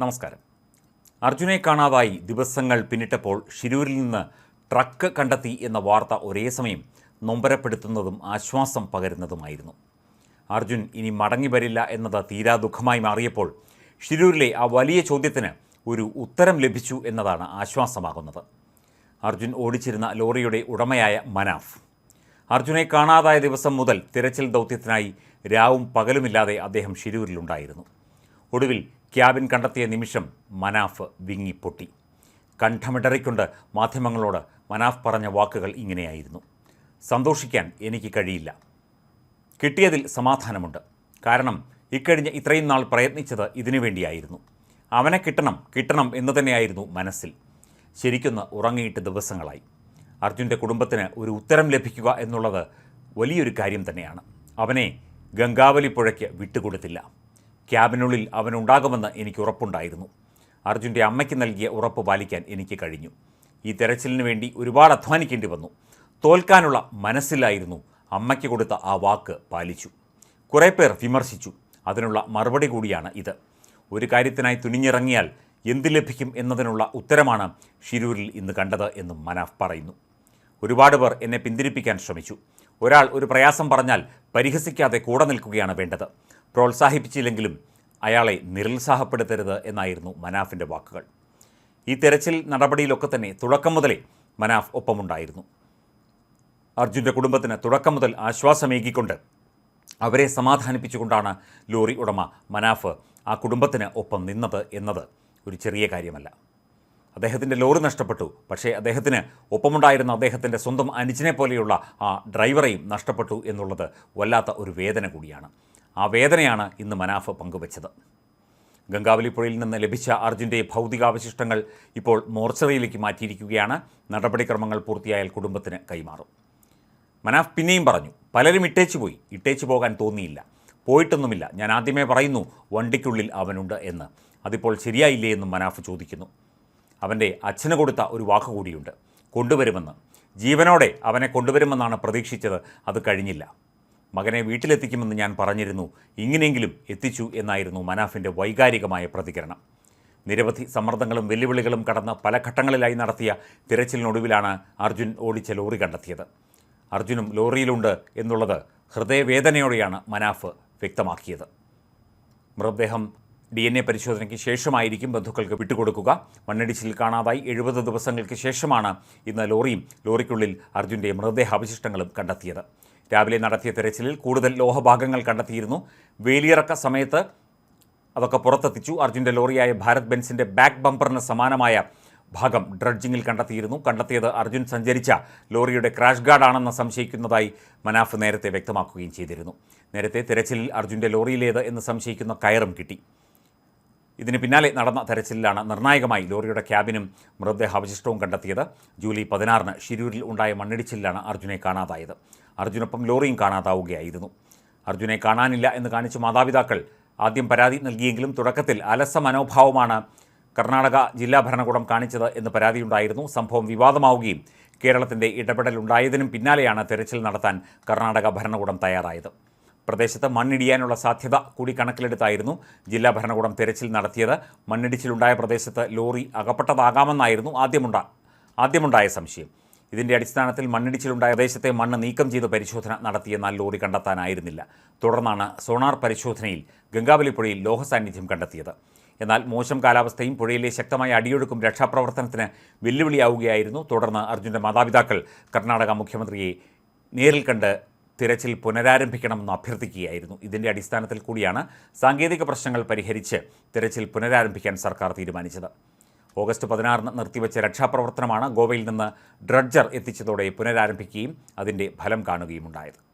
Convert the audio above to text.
നമസ്കാരം. അർജുനെ കാണാതായി ദിവസങ്ങൾ പിന്നിട്ടപ്പോൾ ഷിരൂരിൽ നിന്ന് ട്രക്ക് കണ്ടെത്തി എന്ന വാർത്ത ഒരേ സമയം നൊമ്പരപ്പെടുത്തുന്നതും ആശ്വാസം പകരുന്നതുമായിരുന്നു. അർജുൻ ഇനി മടങ്ങി വരില്ല എന്നത് തീരാ ദുഃഖമായി മാറിയപ്പോൾ ഷിരൂരിലെ ആ വലിയ ചോദ്യത്തിന് ഒരു ഉത്തരം ലഭിച്ചു എന്നതാണ് ആശ്വാസമാകുന്നത്. അർജുൻ ഓടിച്ചിരുന്ന ലോറിയുടെ ഉടമയായ മനാഫ്. അർജുനെ കാണാതായ ദിവസം മുതൽ തിരച്ചിൽ ദൗത്യത്തിനായി രാവും പകലുമില്ലാതെ അദ്ദേഹം ഷിരൂരിലുണ്ടായിരുന്നു ഒടുവിൽ ക്യാബിൻ കണ്ടെത്തിയ നിമിഷം മനാഫ് വിങ്ങിപ്പൊട്ടി. കണ്ഠമിടറിക്കൊണ്ട് മാധ്യമങ്ങളോട് മനാഫ് പറഞ്ഞ വാക്കുകൾ ഇങ്ങനെയായിരുന്നു. സന്തോഷിക്കാൻ എനിക്ക് കഴിയില്ല. കിട്ടിയതിൽ സമാധാനമുണ്ട്. കാരണം ഇക്കഴിഞ്ഞ ഇത്രയും നാൾ പ്രയത്നിച്ചത് ഇതിനു വേണ്ടിയായിരുന്നു. അവനെ കിട്ടണം കിട്ടണം എന്ന് തന്നെയായിരുന്നു മനസ്സിൽ. ശരിക്കൊന്ന് ഉറങ്ങിയിട്ട് ദിവസങ്ങളായി. അർജുന്റെ കുടുംബത്തിന് ഒരു ഉത്തരം ലഭിക്കുക എന്നുള്ളത് വലിയൊരു കാര്യം തന്നെയാണ്. അവനെ ഗംഗാവലി പുഴയ്ക്ക് വിട്ടുകൊടുത്തില്ല. ക്യാബിനുള്ളിൽ അവനുണ്ടാകുമെന്ന് എനിക്ക് ഉറപ്പുണ്ടായിരുന്നു. അർജുന്റെ അമ്മയ്ക്ക് നൽകിയ ഉറപ്പ് പാലിക്കാൻ എനിക്ക് കഴിഞ്ഞു. ഈ തെരച്ചിലിന് വേണ്ടി ഒരുപാട് അധ്വാനിക്കേണ്ടി വന്നു. തോൽക്കാനുള്ള മനസ്സിലായിരുന്നു അമ്മയ്ക്ക് കൊടുത്ത ആ വാക്ക് പാലിച്ചു. കുറേ പേർ വിമർശിച്ചു. അതിനുള്ള മറുപടി കൂടിയാണ് ഇത്. ഒരു കാര്യത്തിനായി തുനിഞ്ഞിറങ്ങിയാൽ എന്ത് ലഭിക്കും എന്നതിനുള്ള ഉത്തരമാണ് ഷിരൂരിൽ ഇന്ന് കണ്ടത് എന്നും മനാഫ് പറയുന്നു. ഒരുപാട് പേർ എന്നെ പിന്തിരിപ്പിക്കാൻ ശ്രമിച്ചു. ഒരാൾ ഒരു പ്രയാസം പറഞ്ഞാൽ പരിഹസിക്കാതെ കൂടെ നിൽക്കുകയാണ് വേണ്ടത്. പ്രോത്സാഹിപ്പിച്ചില്ലെങ്കിലും അയാളെ നിരുത്സാഹപ്പെടുത്തരുത് എന്നായിരുന്നു മനാഫിന്റെ വാക്കുകൾ. ഈ തെരച്ചിൽ നടപടിയിലൊക്കെ തന്നെ തുടക്കം മുതലേ മനാഫ് ഒപ്പമുണ്ടായിരുന്നു. അർജുന്റെ കുടുംബത്തിന് തുടക്കം മുതൽ ആശ്വാസമേകിക്കൊണ്ട് അവരെ സമാധാനിപ്പിച്ചുകൊണ്ടാണ് ലോറി ഉടമ മനാഫ് ആ കുടുംബത്തിന് ഒപ്പം നിന്നത് എന്നത് ഒരു ചെറിയ കാര്യമല്ല. അദ്ദേഹത്തിന്റെ ലോറി നഷ്ടപ്പെട്ടു. പക്ഷേ അദ്ദേഹത്തിന് ഒപ്പമുണ്ടായിരുന്ന അദ്ദേഹത്തിന്റെ സ്വന്തം അനുജനെ പോലെയുള്ള ആ ഡ്രൈവറെയും നഷ്ടപ്പെട്ടു എന്നുള്ളത് വല്ലാത്ത ഒരു വേദന കൂടിയാണ്. ആ വേദനയാണ് ഇന്ന് മനാഫ് പങ്കുവച്ചത്. ഗംഗാവലിപ്പുഴയിൽ നിന്ന് ലഭിച്ച അർജുന്റെ ഭൗതികാവശിഷ്ടങ്ങൾ ഇപ്പോൾ മോർച്ചറിയിലേക്ക് മാറ്റിയിരിക്കുകയാണ്. നടപടിക്രമങ്ങൾ പൂർത്തിയായാൽ കുടുംബത്തിന് കൈമാറും. മനാഫ് പിന്നെയും പറഞ്ഞു പലരും ഇട്ടേച്ചു പോയി. ഇട്ടേച്ചു പോകാൻ തോന്നിയില്ല. പോയിട്ടൊന്നുമില്ല. ഞാൻ ആദ്യമേ പറയുന്നു വണ്ടിക്കുള്ളിൽ അവനുണ്ട് എന്ന്. അതിപ്പോൾ ശരിയായില്ലേ എന്നും മനാഫ് ചോദിക്കുന്നു. അവന്റെ അച്ഛന് കൊടുത്ത ഒരു വാക്കുകൂടിയുണ്ട് കൊണ്ടുവരുമെന്ന്. ജീവനോടെ അവനെ കൊണ്ടുവരുമെന്നാണ് പ്രതീക്ഷിച്ചത്. അത് കഴിഞ്ഞില്ല. മകനെ വീട്ടിലെത്തിക്കുമെന്ന് ഞാൻ പറഞ്ഞിരുന്നു. ഇങ്ങനെയെങ്കിലും എത്തിച്ചു എന്നായിരുന്നു മനാഫിന്റെ വൈകാരികമായ പ്രതികരണം. നിരവധി സമ്മർദ്ദങ്ങളും വെല്ലുവിളികളും കടന്ന് പല ഘട്ടങ്ങളിലായി നടത്തിയ തിരച്ചിലിനൊടുവിലാണ് അർജുൻ ഓടിച്ച ലോറി കണ്ടെത്തിയത്. അർജുനും ലോറിയിലുണ്ട് എന്നുള്ളത് ഹൃദയവേദനയോടെയാണ് മനാഫ് വ്യക്തമാക്കിയത്. മൃതദേഹം ഡി എൻ എ പരിശോധനയ്ക്ക് ശേഷമായിരിക്കും ബന്ധുക്കൾക്ക് വിട്ടുകൊടുക്കുക. മണ്ണിടിച്ചിൽ കാണാതായി എഴുപത് ദിവസങ്ങൾക്ക് ശേഷമാണ് ഇന്ന് ലോറിയും ലോറിക്കുള്ളിൽ അർജുന്റെ മൃതദേഹാവശിഷ്ടങ്ങളും കണ്ടെത്തിയത്. രാവിലെ നടത്തിയ തെരച്ചിലിൽ കൂടുതൽ ലോഹഭാഗങ്ങൾ കണ്ടെത്തിയിരുന്നു. വേലിയിറക്ക സമയത്ത് അതൊക്കെ പുറത്തെത്തിച്ചു. അർജുന്റെ ലോറിയായ ഭാരത് ബെൻസിന്റെ ബാക്ക് ബമ്പറിന് സമാനമായ ഭാഗം ഡ്രഡ്ജിങ്ങിൽ കണ്ടെത്തിയിരുന്നു. കണ്ടെത്തിയത് അർജുൻ സഞ്ചരിച്ച ലോറിയുടെ ക്രാഷ് ഗാർഡാണെന്ന് സംശയിക്കുന്നതായി മനാഫ് നേരത്തെ വ്യക്തമാക്കുകയും ചെയ്തിരുന്നു. നേരത്തെ തെരച്ചിലിൽ അർജുന്റെ ലോറിയിലേത് എന്ന് സംശയിക്കുന്ന കയറും കിട്ടി. ഇതിന് പിന്നാലെ നടന്ന തെരച്ചിലിലാണ് നിർണായകമായി ലോറിയുടെ ക്യാബിനും മൃതദേഹാവശിഷ്ടവും കണ്ടെത്തിയത്. ജൂലൈ പതിനാറിന് ഷിരൂരിൽ ഉണ്ടായ മണ്ണിടിച്ചിലാണ് അർജുനെ കാണാതായത്. അർജുനൊപ്പം ലോറിയും കാണാതാവുകയായിരുന്നു. അർജുനെ കാണാനില്ല എന്ന് കാണിച്ച് മാതാപിതാക്കൾ ആദ്യം പരാതി നൽകിയെങ്കിലും തുടക്കത്തിൽ അലസ മനോഭാവമാണ് കർണാടക ജില്ലാ ഭരണകൂടം കാണിച്ചത് എന്ന് പരാതിയുണ്ടായിരുന്നു. സംഭവം വിവാദമാവുകയും കേരളത്തിന്റെ ഇടപെടലുണ്ടായതിനും പിന്നാലെയാണ് തെരച്ചിൽ നടത്താൻ കർണാടക ഭരണകൂടം തയ്യാറായത്. പ്രദേശത്ത് മണ്ണിടിയാനുള്ള സാധ്യത കൂടി കണക്കിലെടുത്തായിരുന്നു ജില്ലാ ഭരണകൂടം തെരച്ചിൽ നടത്തിയത്. മണ്ണിടിച്ചിലുണ്ടായ പ്രദേശത്ത് ലോറി അകപ്പെട്ടതാകാമെന്നായിരുന്നു ആദ്യമുണ്ട ആദ്യമുണ്ടായ സംശയം. ഇതിന്റെ അടിസ്ഥാനത്തിൽ മണ്ണിടിച്ചിലുണ്ടായ പ്രദേശത്തെ മണ്ണ് നീക്കം ചെയ്ത് പരിശോധന നടത്തിയെന്നാൽ ലോറി കണ്ടെത്താനായിരുന്നില്ല. തുടർന്നാണ് സോണാർ പരിശോധനയിൽ ഗംഗാവലി പുഴയിൽ ലോഹ സാന്നിധ്യം കണ്ടെത്തിയത്. എന്നാൽ മോശം കാലാവസ്ഥയും പുഴയിലെ ശക്തമായ അടിയൊഴുക്കും രക്ഷാപ്രവർത്തനത്തിന് വെല്ലുവിളിയാവുകയായിരുന്നു. തുടർന്ന് അർജുന്റെ മാതാപിതാക്കൾ കർണാടക മുഖ്യമന്ത്രിയെ നേരിൽ കണ്ട് തിരച്ചിൽ പുനരാരംഭിക്കണമെന്ന് അഭ്യർത്ഥിക്കുകയായിരുന്നു. ഇതിന്റെ അടിസ്ഥാനത്തിൽ കൂടിയാണ് സാങ്കേതിക പ്രശ്നങ്ങൾ പരിഹരിച്ച് തിരച്ചിൽ പുനരാരംഭിക്കാൻ സർക്കാർ തീരുമാനിച്ചത്. ഓഗസ്റ്റ് പതിനാറിന് നിർത്തിവെച്ച രക്ഷാപ്രവർത്തനമാണ് ഗോവയിൽ നിന്ന് ഡ്രഡ്ജർ എത്തിച്ചതോടെ പുനരാരംഭിക്കുകയും അതിന്റെ ഫലം കാണുകയുമുണ്ടായത്.